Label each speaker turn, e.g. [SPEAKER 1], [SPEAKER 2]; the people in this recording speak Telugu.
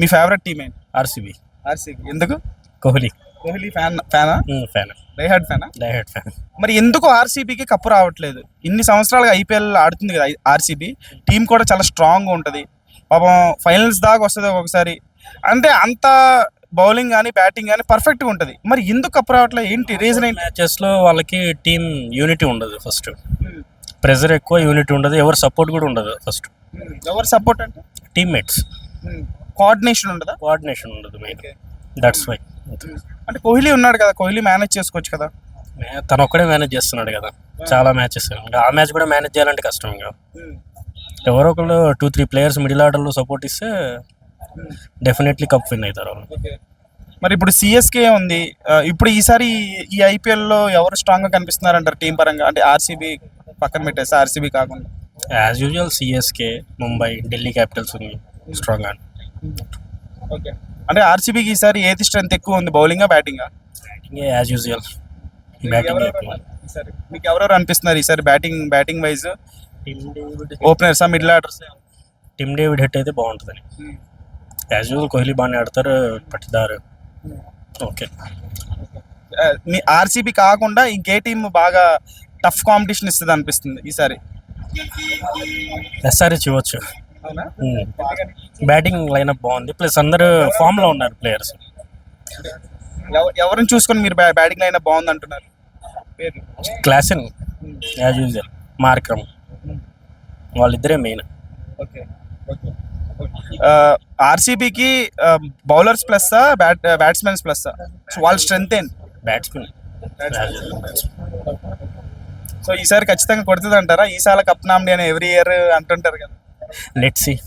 [SPEAKER 1] మీ ఫేవరెట్ టీమ్ ఏంటి?
[SPEAKER 2] ఆర్సీబీ
[SPEAKER 1] ఆర్సీబీ ఎందుకు?
[SPEAKER 2] కోహ్లీ.
[SPEAKER 1] కోహ్లీ ఫ్యాన్ ఫ్యానా
[SPEAKER 2] ఫ్యాన్
[SPEAKER 1] డైహార్డ్ ఫ్యానా
[SPEAKER 2] డైహెడ్ ఫ్యాన్
[SPEAKER 1] మరి ఎందుకు ఆర్సీబీకి కప్పు రావట్లేదు? ఇన్ని సంవత్సరాలుగా ఐపీఎల్ ఆడుతుంది కదా ఆర్సీబీ టీం కూడా చాలా స్ట్రాంగ్ ఉంటుంది. పాపం ఫైనల్స్ దాకా వస్తుంది ఒక్కొక్కసారి. అంటే అంత బౌలింగ్ కానీ బ్యాటింగ్ కానీ పర్ఫెక్ట్గా ఉంటుంది. మరి ఎందుకు కప్పు రావట్లేదు? ఏంటి రీజన్ ఏంటి?
[SPEAKER 2] మ్యాచెస్లో వాళ్ళకి టీం యూనిటీ ఉండదు ఫస్ట్ ప్రెజర్ ఎక్కువ యూనిటీ ఉండదు. ఎవరు సపోర్ట్ కూడా ఉండదు ఫస్ట్
[SPEAKER 1] ఎవరు సపోర్ట్ అంటే?
[SPEAKER 2] టీమ్మేట్స్
[SPEAKER 1] కోఆర్డినేషన్ ఉండదా?
[SPEAKER 2] కోఆర్డినేషన్ ఉండదు మెయిన్ దట్స్ వై
[SPEAKER 1] అంటే కోహ్లీ ఉన్నాడు కదా కోహ్లీ మేనేజ్ చేసుకోవచ్చు కదా?
[SPEAKER 2] తను ఒక్కడే మేనేజ్ చేస్తున్నాడు కదా. చాలా మ్యాచెస్ ఇంకా ఆ మ్యాచ్ కూడా మేనేజ్ చేయాలంటే కష్టం ఇంకా. ఎవరో ఒకళ్ళు టూ త్రీ ప్లేయర్స్ మిడిల్ ఆర్డర్లో సపోర్ట్ ఇస్తే డెఫినెట్లీ కప్ విన్ అవుతారు వాళ్ళు.
[SPEAKER 1] మరి ఇప్పుడు సిఎస్కే ఉంది? ఇప్పుడు ఈసారి ఈ ఐపీఎల్లో ఎవరు స్ట్రాంగ్గా కనిపిస్తున్నారంటారు టీం పరంగా? అంటే ఆర్సీబీ పక్కన పెట్టేసి ఆర్సీబీ కాకుండా.
[SPEAKER 2] As usual CSK Mumbai Delhi capitals ఉంది స్ట్రాంగ్ అని
[SPEAKER 1] ఓకే. అంటే ఆర్సీబీకి ఈసారి ఏది స్ట్రెంత్ ఎక్కువ ఉంది? Bowling batting?
[SPEAKER 2] Batting as usual batting ఎక్కువ.
[SPEAKER 1] మీకు ఎవరెవరు అనిపిస్తున్నారు ఈసారి batting batting wise?
[SPEAKER 2] Tim
[SPEAKER 1] openers middle orders?
[SPEAKER 2] Tim David hit అయితే బాగుంటుందని. యాజ్ యూజువల్ కోహ్లీ బాగానే ఆడతారు పట్టిదారు. ఓకే.
[SPEAKER 1] మీ ఆర్సీబీ కాకుండా ఇంకే టీం బాగా టఫ్ కాంపిటీషన్ ఇస్తుంది అనిపిస్తుంది ఈసారి?
[SPEAKER 2] ఎస్ఆర్హెచ్ ఇవ్వచ్చు. బ్యాటింగ్ లైనప్ బాగుంది. ప్లస్ అందరూ ఫామ్లో ఉన్నారు ప్లేయర్స్
[SPEAKER 1] ఎవ- ఎవరిని చూసుకొని మీరు బ్యాటింగ్ అయినా బాగుంది అంటున్నారు
[SPEAKER 2] క్లాసిన్ యాజ్ యూజువల్ మార్క్రమ్ వాళ్ళిద్దరే main
[SPEAKER 1] okay. ఆర్సీబీకి bowlers plus bat batsmens plus వాళ్ళ స్ట్రెంత్ ఏంటి?
[SPEAKER 2] బ్యాట్స్మెన్
[SPEAKER 1] సో ఈసారి ఖచ్చితంగా కొడుతుంది అంటారా ఈసారి కప్ నామినీ అని ఎవ్రీ ఇయర్ అంటుంటారు కదా.
[SPEAKER 2] Let see